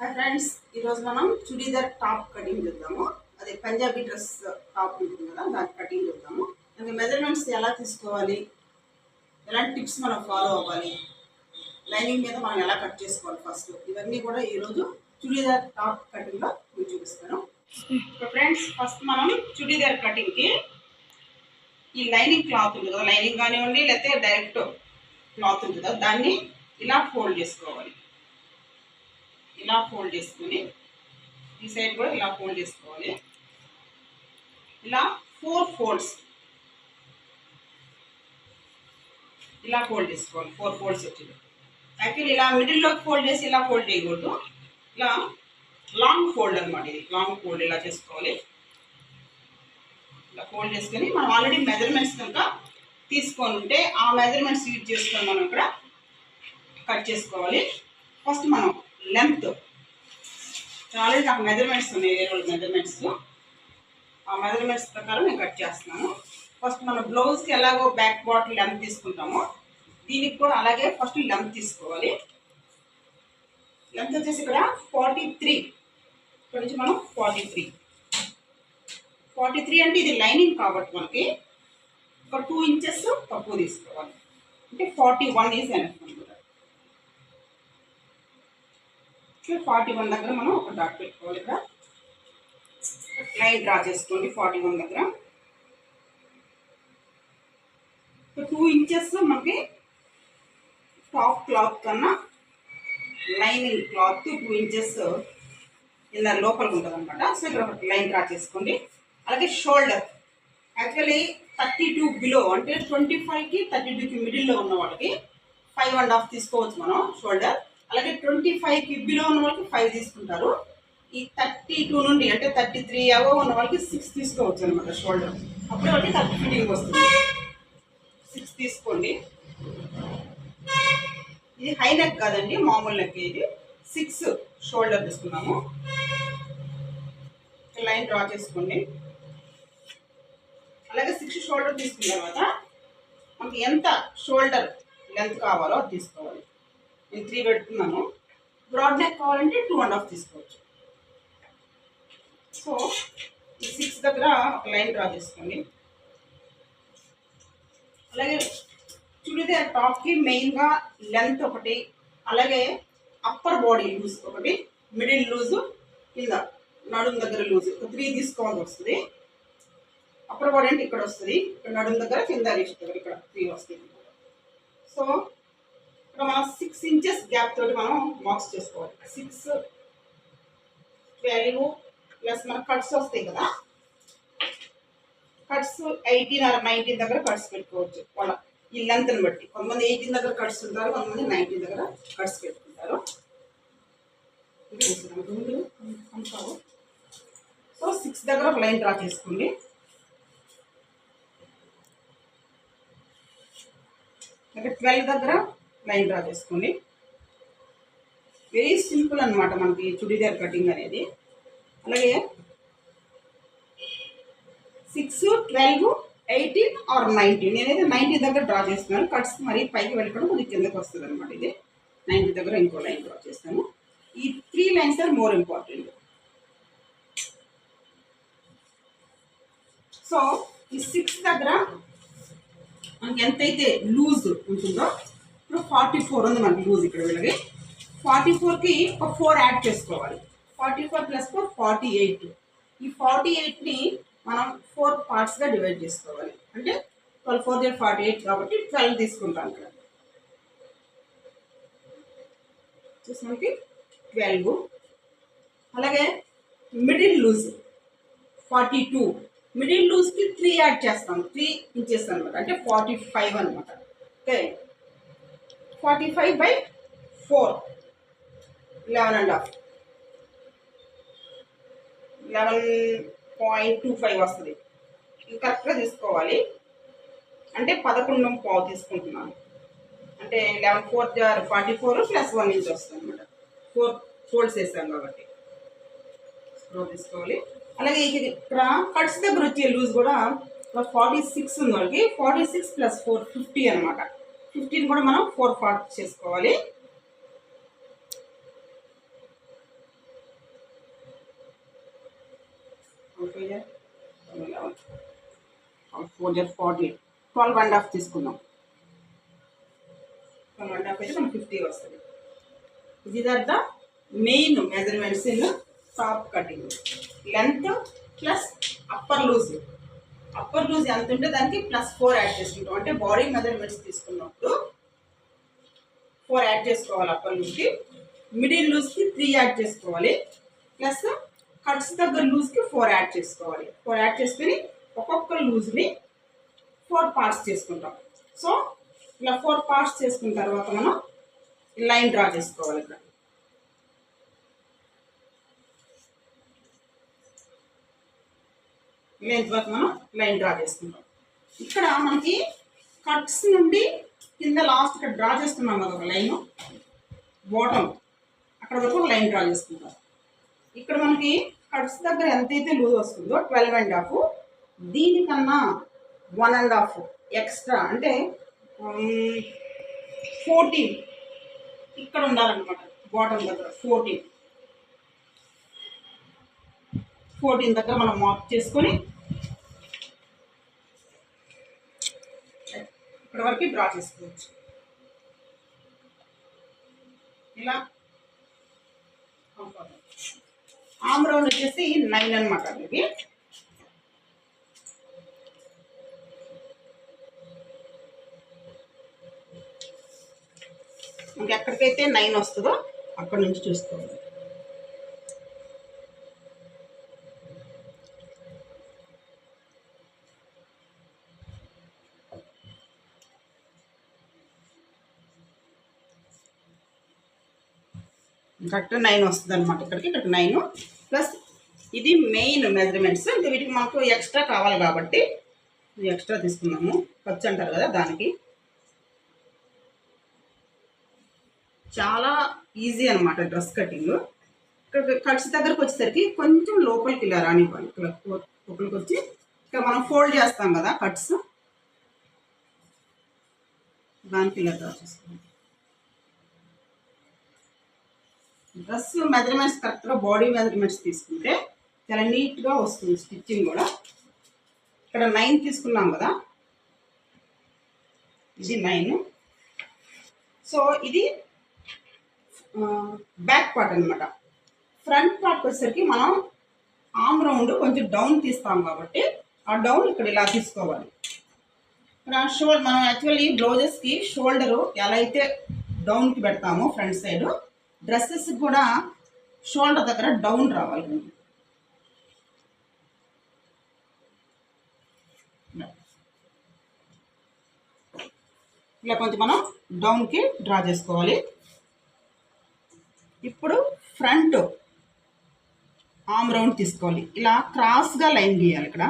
Hi friends ఈరోజు మనం churidar top cutting చూద్దాము. అదే పంజాబీ డ్రెస్ టాప్ ఉంటుంది కదా దాని కటింగ్ చూద్దాము. దానికి మెజర్మెంట్స్ ఎలా తీసుకోవాలి? ఎలాంటి టిప్స్ మనం ఫాలో అవ్వాలి? లైనింగ్ మీద మనం ఎలా కట్ చేసుకోవాలి ఫస్ట్ ఇవన్నీ కూడా ఈరోజు చుడీదార్ టాప్ కటింగ్లో మీకు చూపిస్తాను. ఫ్రెండ్స్ ఫస్ట్ మనం చుడీదార్ కటింగ్కి ఈ లైనింగ్ క్లాత్ ఉంది కదా లైనింగ్ కానివ్వండి లేకపోతే డైరెక్ట్ క్లాత్ ఉంది కదా దాన్ని ఇలా ఫోల్డ్ చేసుకోవాలి. ఇలా ఫోల్డ్ చేసుకుని ఈ సైడ్ కూడా ఇలా ఫోల్డ్ చేసుకోవాలి. ఇలా ఫోర్ ఫోల్డ్స్ ఇలా ఫోల్డ్ చేసుకోవాలి ఫోర్ ఫోల్డ్స్ వచ్చింది. యాక్చువల్లీ ఇలా మిడిల్లోకి ఫోల్డ్ చేసి ఇలా ఫోల్డ్ చేయకూడదు. ఇలా లాంగ్ ఫోల్డ్ అనమాట ఇది. లాంగ్ ఫోల్డ్ ఇలా చేసుకోవాలి. ఇలా ఫోల్డ్ చేసుకొని మనం ఆల్రెడీ మెజర్మెంట్స్ కనుక తీసుకొని ఉంటే ఆ మెజర్మెంట్స్ యూజ్ చేసుకొని మనం ఇక్కడ కట్ చేసుకోవాలి. ఫస్ట్ మనం లెంత్ ఆల్రెడీ నాకు మెజర్మెంట్స్ ఉన్నాయి. వేరే వాళ్ళ మెజర్మెంట్స్ ఆ మెజర్మెంట్స్ ప్రకారం నేను కట్ చేస్తున్నాను. ఫస్ట్ మన బ్లౌజ్కి ఎలాగో బ్యాక్ బాటిల్ లెంత్ తీసుకుంటామో దీనికి కూడా అలాగే ఫస్ట్ లెంత్ తీసుకోవాలి. లెంత్ వచ్చేసి ఇక్కడ ఫార్టీ త్రీ ఇక్కడ నుంచి మనం ఫార్టీ త్రీ ఫార్టీ త్రీ అంటే ఇది లైనింగ్ కాబట్టి మనకి ఒక టూ ఇంచెస్ తక్కువ తీసుకోవాలి. అంటే forty one is enough so forty one దగ్గర మనం ఒక డాట్ పెట్టుకోవాలి ఇక్కడ. లైన్ డ్రా చేసుకోండి ఫార్టీ వన్ దగ్గర. టూ ఇంచెస్ మనకి టాప్ క్లాత్ కన్నా లైనింగ్ క్లాత్ టూ ఇంచెస్ ఇలా లోపలికి ఉంటుంది అనమాట సో ఇక్కడ ఒక లైన్ డ్రా చేసుకోండి. అలాగే shoulder. Actually thirty two below అంటే ట్వంటీ ఫైవ్కి థర్టీ టూకి మిడిల్లో ఉన్న వాళ్ళకి ఫైవ్ అండ్ హాఫ్ తీసుకోవచ్చు మనం షోల్డర్. అలాగే ట్వంటీ ఫైవ్కి బిలో ఉన్న వాళ్ళకి ఫైవ్ తీసుకుంటారు. ఈ థర్టీ టూ నుండి అంటే థర్టీ త్రీ అవో ఉన్న వాళ్ళకి సిక్స్ తీసుకోవచ్చు అనమాట షోల్డర్. అప్పుడు వాళ్ళకి థర్టీ ఫిట్టింగ్ వస్తుంది. సిక్స్ తీసుకోండి. ఇది హై నెక్ కాదండి మామూలు నెక్ ఇది. సిక్స్ షోల్డర్ తీసుకున్నాము. లైన్ డ్రా చేసుకోండి. అలాగే సిక్స్ షోల్డర్ తీసుకున్న తర్వాత మనకి ఎంత షోల్డర్ లెంత్ కావాలో అది తీసుకోవాలి. నేను త్రీ పెడుతున్నాను. బ్రాడ్ నెక్ కావాలంటే టూ అండ్ హాఫ్ తీసుకోవచ్చు. సో ఈ సిక్స్ దగ్గర ఒక లైన్ డ్రా చేసుకోండి. అలాగే చుడిదార్ టాప్కి మెయిన్గా లెంత్ ఒకటి అలాగే అప్పర్ బాడీ లూజ్ ఒకటి మిడిల్ లూజు కింద నడుము దగ్గర లూజ్ ఒక త్రీ తీసుకోవాల్సి వస్తుంది. అప్పర్ బాడీ అంటే ఇక్కడ వస్తుంది. ఇక్కడ నడుము దగ్గర కింద రిస్ట్ దగ్గర ఇక్కడ త్రీ వస్తుంది. సో ఇక్కడ మనం సిక్స్ ఇంచెస్ గ్యాప్ తోటి మనం మార్క్స్ చేసుకోవాలి. సిక్స్ ట్వెల్వ్ ప్లస్ మన కట్స్ వస్తాయి కదా. కట్స్ ఎయిటీన్ ఆర్ నైన్టీన్ దగ్గర కట్స్ పెట్టుకోవచ్చు. వాళ్ళ ఈ లెంత్ని బట్టి. కొంతమంది ఎయిటీన్ దగ్గర కట్స్ ఉంటారు కొంతమంది నైన్టీన్ దగ్గర కట్స్ పెట్టుకుంటారు. సో సిక్స్ దగ్గర ఒక లైన్ డ్రా చేసుకోండి. అంటే ట్వెల్వ్ దగ్గర లైన్ డ్రా చేసుకోండి. వెరీ సింపుల్ అనమాట మనకి చుడీదార్ కటింగ్ అనేది. అలాగే six twelve eighteen or nineteen నేనైతే నైన్టీన్ దగ్గర డ్రా చేస్తున్నాను. కట్స్ మరి పైకి వెళ్ళకుండా కొద్దిగా కిందకి వస్తుంది అనమాట ఇది. నైన్టీన్ దగ్గర ఇంకో లైన్ డ్రా చేస్తాను. ఈ three lines are more important so ఈ సిక్స్ దగ్గర మనకి ఎంతైతే లూజ్ ఉంటుందో ఇప్పుడు ఫార్టీ ఫోర్ ఉంది మనకి లూజ్ ఇక్కడ వీళ్ళకి ఫార్టీ ఫోర్కి ఒక ఫోర్ యాడ్ చేసుకోవాలి. Forty four plus four forty eight. ఈ ఫార్టీ ఎయిట్ని మనం ఫోర్ పార్ట్స్గా డివైడ్ చేసుకోవాలి. అంటే twelve four z forty eight కాబట్టి ట్వెల్వ్ తీసుకుంటాం ఇక్కడ. చూసి మనకి ట్వెల్వ్. అలాగే middle loose forty two. Middle లూజ్కి three add చేస్తాం. త్రీ ఇంచెస్ అనమాట అంటే ఫార్టీ ఫైవ్ అనమాట okay? Forty five by four eleven and half eleven point two five వస్తుంది. ఇది కరెక్ట్గా తీసుకోవాలి. అంటే పదకొండు పావు తీసుకుంటున్నాను. అంటే eleven four forty four plus one inch వస్తుంది అనమాట ఫోర్ ఫోల్డ్స్ వేసాం కాబట్టి. స్క్రో తీసుకోవాలి. అలాగే ఇక్కడ కట్స్ దగ్గర వచ్చే లూజ్ కూడా ఫార్టీ సిక్స్ ఉంది వాళ్ళకి. Forty six plus four fifty అనమాట ఫిఫ్టీన్ కూడా మనం ఫోర్ పార్ట్ చేసుకోవాలి. ఫోర్ జర్ ఫార్టీ ట్వెల్వ్ అండ్ హాఫ్ తీసుకుందాం. ట్వెల్వ్ అండ్ హాఫ్ అయితే మనకి ఫిఫ్టీ వస్తుంది. ఇది are the main measurements in top cutting length plus upper loose upper loose ఎంత ఉంటే దానికి ప్లస్ ఫోర్ యాడ్ చేసుకుంటాం. అంటే బాడీ మెజర్మెంట్స్ తీసుకున్నప్పుడు ఫోర్ యాడ్ చేసుకోవాలి అప్పర్ లూజ్కి మిడిల్ లూజ్కి త్రీ యాడ్ చేసుకోవాలి. ప్లస్ కట్స్ దగ్గర లూజ్కి ఫోర్ యాడ్ చేసుకోవాలి. ఫోర్ యాడ్ చేసుకుని ఒక్కొక్క లూజ్ని ఫోర్ పార్ట్స్ చేసుకుంటాం. సో ఇలా ఫోర్ పార్ట్స్ చేసుకున్న తర్వాత మనం లైన్ డ్రా చేసుకోవాలి ఇక్కడ. లెంత్ వరకు మనం లైన్ డ్రా చేసుకుంటాం ఇక్కడ మనకి కట్స్ నుండి కింద లాస్ట్ ఇక్కడ డ్రా చేస్తున్నాం కదా ఒక లైన్ బాటమ్ అక్కడ వరకు ఒక లైన్ డ్రా చేసుకుంటాం ఇక్కడ మనకి కట్స్ దగ్గర ఎంతైతే లూజ్ వస్తుందో ట్వెల్వ్ అండ్ హాఫ్ దీనికన్నా వన్ అండ్ హాఫ్ ఎక్స్ట్రా అంటే um, ఫోర్టీన్ ఇక్కడ ఉండాలన్నమాట. బాటమ్ దగ్గర ఫోర్టీన్ ఫోర్టీన్ దగ్గర మనం మార్క్ చేసుకొని ఇక్కడ వరకు డ్రా చేసుకోవచ్చు. ఇలా ఆమ్ రౌండ్ వచ్చేసి నైన్ అనమాట ఇది ఇంకెక్కడికైతే నైన్ వస్తుందో అక్కడ నుంచి చూసుకోవాలి కరెక్ట్ నైన్ వస్తుంది అనమాట ఇక్కడికి. ఇక్కడికి నైన్. ప్లస్ ఇది మెయిన్ మెజర్మెంట్స్ ఇంకా వీటికి మాకు ఎక్స్ట్రా కావాలి కాబట్టి ఎక్స్ట్రా తీసుకున్నాము. ఖర్చు అంటారు కదా దానికి. చాలా ఈజీ అనమాట డ్రెస్ కటింగ్. ఇక్కడ కట్స్ దగ్గరకు వచ్చేసరికి కొంచెం లోపలికి ఇలా రానివ్వాలి. ఇక్కడ లోపలికి వచ్చి ఇక్కడ మనం ఫోల్డ్ చేస్తాం కదా కట్స్. దానికి ఇలా డ్రా చేసుకోవాలి. డ్రెస్ మెజర్మెంట్స్ కరెక్ట్గా బాడీ మెజర్మెంట్స్ తీసుకుంటే చాలా నీట్గా వస్తుంది స్టిచ్చింగ్ కూడా. ఇక్కడ నైన్ తీసుకున్నాం కదా. ఇది నైన్ సో ఇది బ్యాక్ పార్ట్ అనమాట ఫ్రంట్ పార్ట్ వచ్చేసరికి మనం ఆమ్ రౌండ్ కొంచెం డౌన్ తీస్తాం కాబట్టి ఆ డౌన్ ఇక్కడ ఇలా తీసుకోవాలి. ఇక్కడ షోల్డర్ మనం యాక్చువల్లీ బ్లౌజెస్కి షోల్డరు ఎలా అయితే డౌన్కి పెడతామో ఫ్రంట్ సైడ్ డ్రెస్సెస్ కూడా షోల్డర్ దగ్గర డౌన్ రావాలి. ఇలా కొంచెం మనం డౌన్కి డ్రా చేసుకోవాలి. ఇప్పుడు ఫ్రంట్ ఆమ్ రౌండ్ తీసుకోవాలి. ఇలా క్రాస్గా లైన్ గీయాలి ఇక్కడ.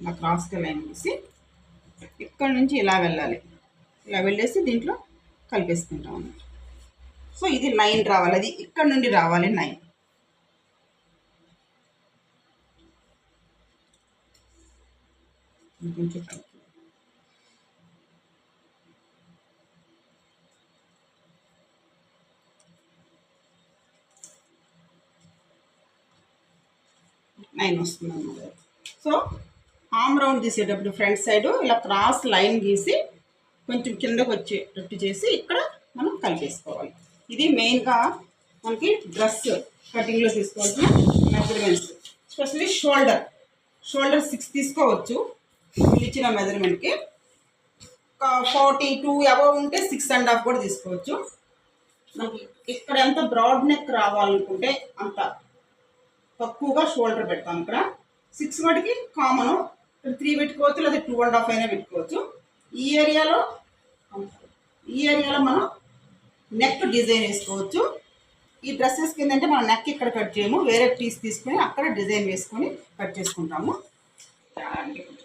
ఇలా క్రాస్గా లైన్ గీసి ఇక్కడ నుంచి ఇలా వెళ్ళాలి. ఇలా వెళ్ళేసి దీంట్లో కలిపేసుకుంటాం అన్నమాట. సో ఇది నైన్ రావాలి. అది ఇక్కడ నుండి రావాలి నైన్. నైన్ వస్తుంది అన్నమాట. సో ఆమ్ రౌండ్ తీసేటప్పుడు ఫ్రంట్ సైడ్ ఇలా క్రాస్ లైన్ గీసి కొంచెం కిందకు వచ్చేటట్టు చేసి ఇక్కడ మనం కలిపేసుకోవాలి. ఇది మెయిన్గా మనకి డ్రెస్ కటింగ్లో తీసుకోవాల్సిన measurements specially shoulder shoulder six తీసుకోవచ్చు. వీళ్ళు ఇచ్చిన మెజర్మెంట్కి ఫార్టీ టూ అబవ్ ఉంటే సిక్స్ అండ్ హాఫ్ కూడా తీసుకోవచ్చు. మనకి ఇక్కడ ఎంత బ్రాడ్ నెక్ రావాలనుకుంటే అంత తక్కువగా షోల్డర్ పెడతాం ఇక్కడ. సిక్స్ వాటికి కామన్ త్రీ పెట్టుకోవచ్చు లేదా టూ అండ్ హాఫ్ అయినా పెట్టుకోవచ్చు. ఈ ఏరియాలో ఈ ఏరియాలో మనం నెక్ డిజైన్ వేసుకోవచ్చు. ఈ డ్రెస్సెస్ కింద అంటే మనం నెక్ ఇక్కడ కట్ చేయము వేరే పీస్ తీసుకొని అక్కడ డిజైన్ వేసుకొని కట్ చేసుకుంటాము. ఇక్కడ పెట్టుకోండి.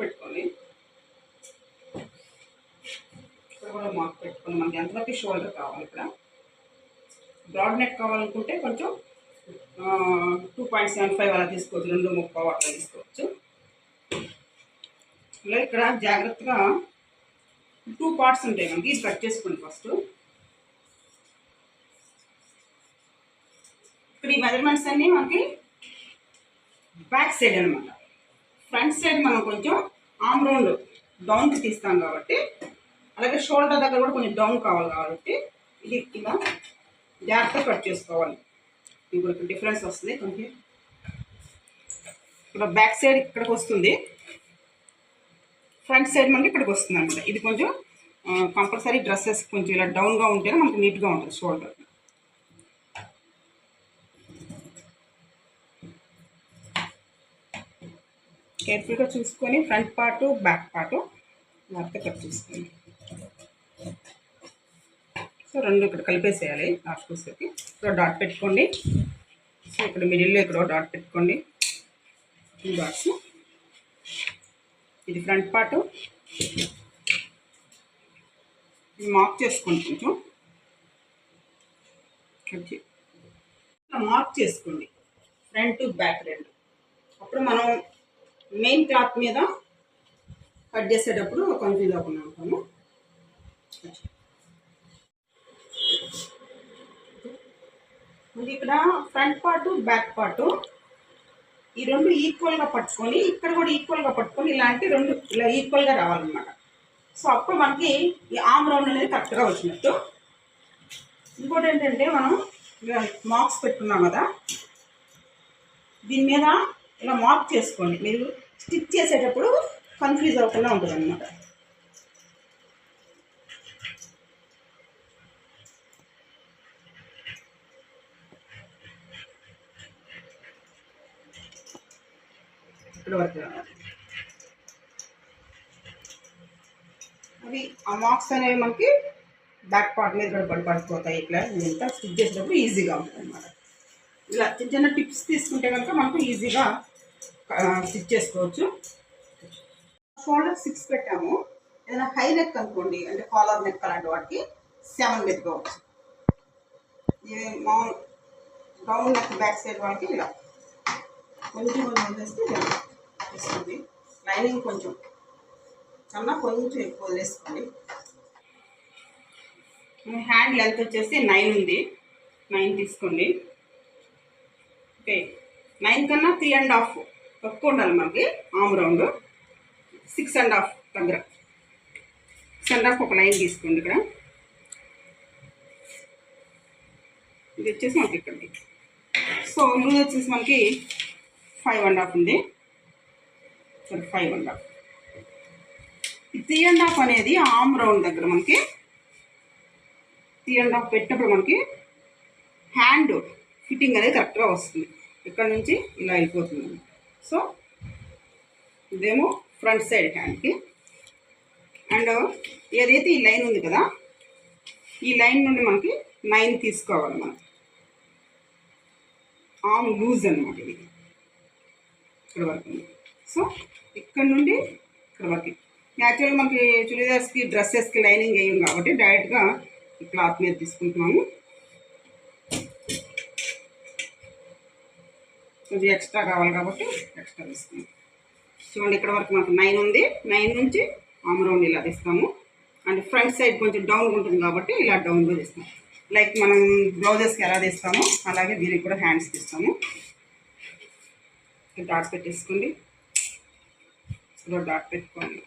పెట్టుకొని ఇక్కడ కూడా మాక్ పెట్టుకుని మనకి ఎంతవరకు షోల్డర్ కావాలి ఇక్కడ? బ్రాడ్ నెక్ కావాలనుకుంటే కొంచెం టూ పాయింట్ సెవెన్ ఫైవ్ అలా తీసుకోవచ్చు రెండు ముప్పై అట్లా తీసుకోవచ్చు. ఇలా ఇక్కడ జాగ్రత్తగా టూ పార్ట్స్ ఉంటాయి మనకి కట్ చేసుకోండి ఫస్ట్ ఇక్కడ ఈ మెజర్మెంట్స్ అన్నీ మనకి బ్యాక్ సైడ్ అనమాట ఫ్రంట్ సైడ్ మనం కొంచెం ఆమ్ రౌండ్ డౌన్కి తీస్తాం కాబట్టి అలాగే షోల్డర్ దగ్గర కూడా కొంచెం డౌన్ కావాలి కాబట్టి ఇది ఇలా జాగ్రత్తగా కట్ చేసుకోవాలి. ఇప్పుడు డిఫరెన్స్ వస్తుంది. కొంచెం ఇక్కడ బ్యాక్ సైడ్ ఇక్కడికి వస్తుంది. ఫ్రంట్ సైడ్ మనకి ఇక్కడికి వస్తుంది అనమాట. ఇది కొంచెం కంపల్సరీ డ్రెస్సెస్ కొంచెం ఇలా డౌన్గా ఉంటేనే మనకి నీట్గా ఉంటుంది షోల్డర్. కేర్ఫుల్గా చూసుకొని ఫ్రంట్ పార్టు బ్యాక్ పార్టు లేకపోతే కట్ చేసుకోండి. సో రెండు ఇక్కడ కలిపేసేయాలి లాస్ట్ వచ్చేసరికి సో డాట్ పెట్టుకోండి. సో ఇక్కడ మిడిల్లో ఇక్కడ డాట్ పెట్టుకోండి. టూ డాట్స్ ఇది ఫ్రంట్ పార్ట్. ఇది మార్క్ చేసుకోండి కొంచెం. ఇట్లా మార్క్ చేసుకోండి. ఫ్రంట్ బ్యాక్ రెండు. అప్పుడు మనం మెయిన్ క్లాత్ మీద కట్ చేసేటప్పుడు కన్ఫ్యూజ్ అవ్వకుండా ఉంటాము ఇది ఇక్కడ ఫ్రంట్ పార్ట్ బ్యాక్ పార్ట్ ఈ రెండు ఈక్వల్గా పట్టుకొని ఇక్కడ కూడా ఈక్వల్గా పట్టుకొని ఇలాంటి రెండు ఇలా ఈక్వల్గా రావాలన్నమాట. సో అప్పుడు మనకి ఈ ఆమ్ రౌండ్ అనేది కరెక్ట్గా వచ్చినట్టు. ఇంకోటి ఏంటంటే మనం మార్క్స్ పెట్టుకున్నాం కదా. దీని మీద ఇలా మార్క్ చేసుకోండి. మీరు స్టిచ్ చేసేటప్పుడు కన్ఫ్యూజ్ అవ్వకుండా ఉంటుంది ఇక్కడ వరకు అవి ఆ మార్క్స్ అనేవి మనకి బ్యాక్ పార్ట్ మీద కూడా పడి పడిపోతాయి ఇట్లా. ఇదంతా స్టిచ్ చేసేటప్పుడు ఈజీగా ఉంటుంది అన్నమాట ఇలా చిన్న చిన్న టిప్స్ తీసుకుంటే కనుక మనకు ఈజీగా స్టిచ్ చేసుకోవచ్చు. షోల్డర్ సిక్స్ పెట్టాము. ఏదైనా హై నెక్ అనుకోండి అంటే కాలర్ నెక్ అలాంటి వాటికి సెవెన్ పెట్టుకోవచ్చు. ఇది మామూలు రౌండ్ నెక్ బ్యాక్ సైడ్ వాళ్ళకి ఇలా. కొంచెం కొంచెం లైనింగ్ కొంచెం కన్నా కొంచెం ఎక్కువ వదిలేసుకోండి. హ్యాండ్ లెంత్ వచ్చేసి నైన్ ఉంది. నైన్ తీసుకోండి. ఓకే. నైన్ కన్నా త్రీ అండ్ హాఫ్ తక్కువ ఉండాలి మనకి arm round. Six and half దగ్గర. సిక్స్ అండ్ హాఫ్ ఒక లైన్ తీసుకోండి ఇక్కడ. ఇది వచ్చేసి మనకి ఇక్కడికి. సో లూజ్ వచ్చేసి మనకి ఫైవ్ అండ్ హాఫ్ ఉంది. సరే ఫైవ్ అండ్ ఈ త్రీ అండ్ హాఫ్ అనేది ఆమ్ రౌండ్ దగ్గర మనకి త్రీ అండ్ హాఫ్ పెట్టినప్పుడు మనకి హ్యాండ్ ఫిట్టింగ్ అనేది కరెక్ట్గా వస్తుంది. ఇక్కడ నుంచి ఇలా వెళ్ళిపోతుంది సో ఇదేమో ఫ్రంట్ సైడ్ హ్యాండ్కి అండ్ ఏదైతే ఈ లైన్ ఉంది కదా ఈ లైన్ నుండి మనకి నైన్ తీసుకోవాలి మనం. ఆమ్ లూజ్ అనమాట ఇది. ఇక్కడ వరకు సో ఇక్కడ నుండి ఇక్కడ వరకు. యాక్చువల్గా మనకి చుడిదార్స్కి డ్రెస్సెస్కి లైనింగ్ వేయం కాబట్టి డైరెక్ట్గా క్లాత్ మీద తీసుకుంటున్నాము. కొంచెం ఎక్స్ట్రా కావాలి కాబట్టి ఎక్స్ట్రా తీసుకున్నాం చూడండి ఇక్కడ వరకు మనకు నైన్ ఉంది. నైన్ నుంచి ఆమ్రౌండ్ ఇలా తీస్తాము. అండ్ ఫ్రంట్ సైడ్ కొంచెం డౌన్ ఉంటుంది కాబట్టి ఇలా డౌన్లో తీస్తాం. లైక్ మనం బ్లౌజెస్కి ఎలా తీస్తామో అలాగే దీనికి కూడా హ్యాండ్స్ తీస్తాము. డాట్స్ పెట్టేసుకోండి. ఇలా డాట్ పెట్టుకోండి.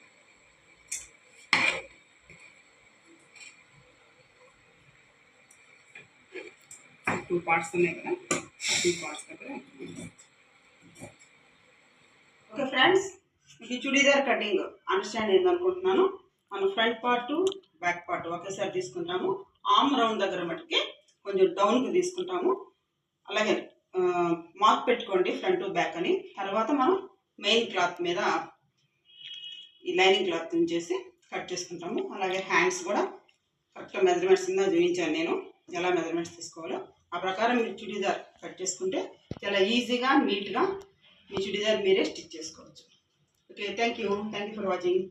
టూ పార్ట్స్ ఉన్నాయి కదా. టూ పార్ట్స్ దగ్గర ఓకే ఫ్రెండ్స్ ఇది చుడీదార్ కటింగ్. అండర్స్టాండ్ అయింది అనుకుంటున్నాను మనం ఫ్రంట్ పార్ట్ బ్యాక్ పార్ట్ ఒకేసారి తీసుకుంటాము. ఆమ్ రౌండ్ దగ్గర మటుకి కొంచెం డౌన్కి తీసుకుంటాము. అలాగే మార్క్ పెట్టుకోండి ఫ్రంట్ బ్యాక్ అని. తర్వాత మనం మెయిన్ క్లాత్ మీద ఈ లైనింగ్ క్లాత్ ఉంచేసి కట్ చేసుకుంటాము. అలాగే హ్యాండ్స్ కూడా కరెక్ట్గా మెజర్మెంట్స్ కింద చూపించాను నేను. ఎలా మెజర్మెంట్స్ తీసుకోవాలో. ఆ ప్రకారం మీరు చుడీదార్ కట్ చేసుకుంటే చాలా ఈజీగా నీట్గా మీ చుడీదార్ మీరే స్టిచ్ చేసుకోవచ్చు. Okay thank you thank you for watching.